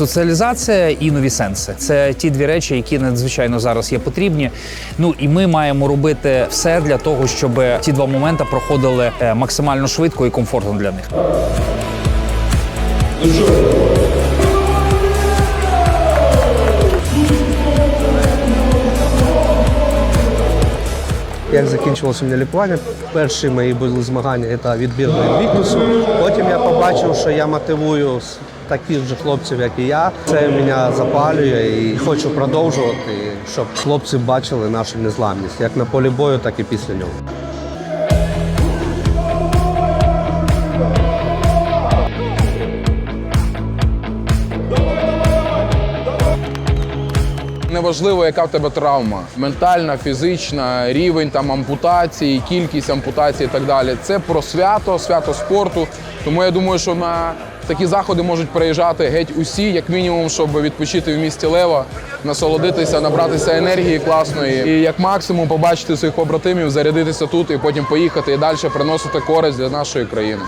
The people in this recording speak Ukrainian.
Соціалізація і нові сенси це ті дві речі, які надзвичайно зараз є потрібні. Ну і ми маємо робити все для того, щоб ці два моменти проходили е, максимально швидко і комфортно для них. Як закінчилося мене лікування, перші мої були змагання це відбір до інвіктусу. Потім я побачив, що я мотивую таких же хлопців, як і я. Це мене запалює і хочу продовжувати, щоб хлопці бачили нашу незламність, як на полі бою, так і після нього. Неважливо, яка в тебе травма, ментальна, фізична, рівень там ампутації, кількість ампутацій і так далі. Це про свято, свято спорту. Тому я думаю, що на такі заходи можуть приїжджати геть усі, як мінімум, щоб відпочити в місті Лева, насолодитися, набратися енергії класної і як максимум побачити своїх побратимів, зарядитися тут і потім поїхати і далі приносити користь для нашої країни.